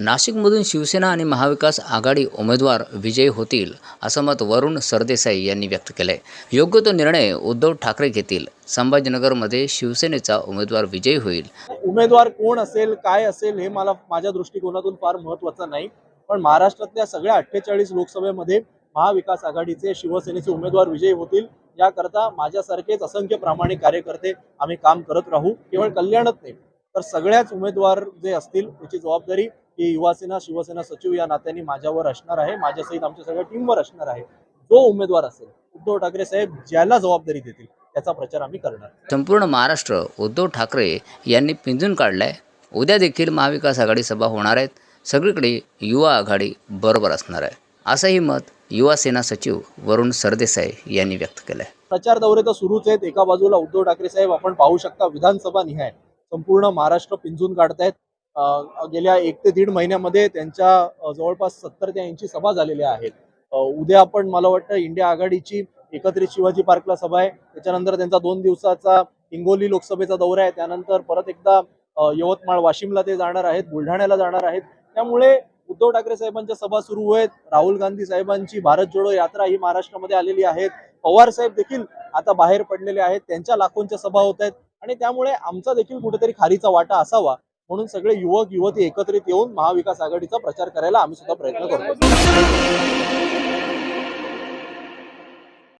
नाशिकमधून शिवसेना आणि महाविकास आघाडी उमेदवार विजयी होतील असं मत वरुण सरदेसाई यांनी व्यक्त केलं आहे योग्य तो निर्णय उद्धव ठाकरे घेतील. संभाजीनगरमध्ये शिवसेनेचा उमेदवार विजयी होईल. उमेदवार कोण असेल काय असेल हे मला माझ्या दृष्टिकोनातून फार महत्वाचं नाही. पण महाराष्ट्रातल्या सगळ्या अठ्ठेचाळीस लोकसभेमध्ये महाविकास आघाडीचे शिवसेनेचे उमेदवार विजयी होतील याकरता माझ्यासारखेच असंख्य प्रामाणिक कार्यकर्ते आम्ही काम करत राहू केवळ कल्याणच नाही. तर सगळ्याच उमेदवार जे असतील त्याची जबाबदारी ही युवासेना शिवसेना सचिव या नात्याने माझ्यावर असणार आहे. माझ्यासहित आमच्या सगळ्या टीमवर असणार आहे. जो उमेदवार असेल उद्धव ठाकरे साहेब ज्याला जबाबदारी देतील त्याचा प्रचार आम्ही करणार. संपूर्ण महाराष्ट्र उद्धव ठाकरे यांनी पिंजून काढलाय. उद्या देखील महाविकास आघाडी सभा होणार आहेत. सगळीकडे युवा आघाडी बरोबर असणार आहे. असंही मत युवा सेना सचिव वरुण सरदेसाई यांनी व्यक्त केलं आहे प्रचार दौरे तर सुरूच आहेत. एका बाजूला उद्धव ठाकरे साहेब आपण पाहू शकता विधानसभा निहाय. संपूर्ण महाराष्ट्र पिंजून काढतायत. गेल्या एक ते दीड महिन्यामध्ये त्यांच्या जवळपास सत्तर ते ऐंशी सभा झालेल्या आहेत. उद्या आपण मला वाटतं इंडिया आघाडीची एकत्रित शिवाजी पार्कला सभा आहे. त्याच्यानंतर त्यांचा दोन दिवसाचा हिंगोली लोकसभेचा दौरा आहे. त्यानंतर परत एकदा यवतमाळ वाशिमला ते जाणार आहेत बुलढाण्याला जाणार आहेत. त्यामुळे उद्धव ठाकरे साहेबांच्या सभा सुरू आहेत. राहुल गांधी साहेबांची भारत जोडो यात्रा ही महाराष्ट्रामध्ये आलेली आहेत. पवार साहेब देखील आता बाहेर पडलेले आहेत. त्यांच्या लाखोंच्या सभा होत आहेत. आणि त्यामुळे आमचा देखील कुठेतरी खारीचा वाटा असावा म्हणून सगळे युवक युवती एकत्रित येऊन महाविकास आघाडीचा प्रचार करायला आम्ही सुद्धा प्रयत्न करतो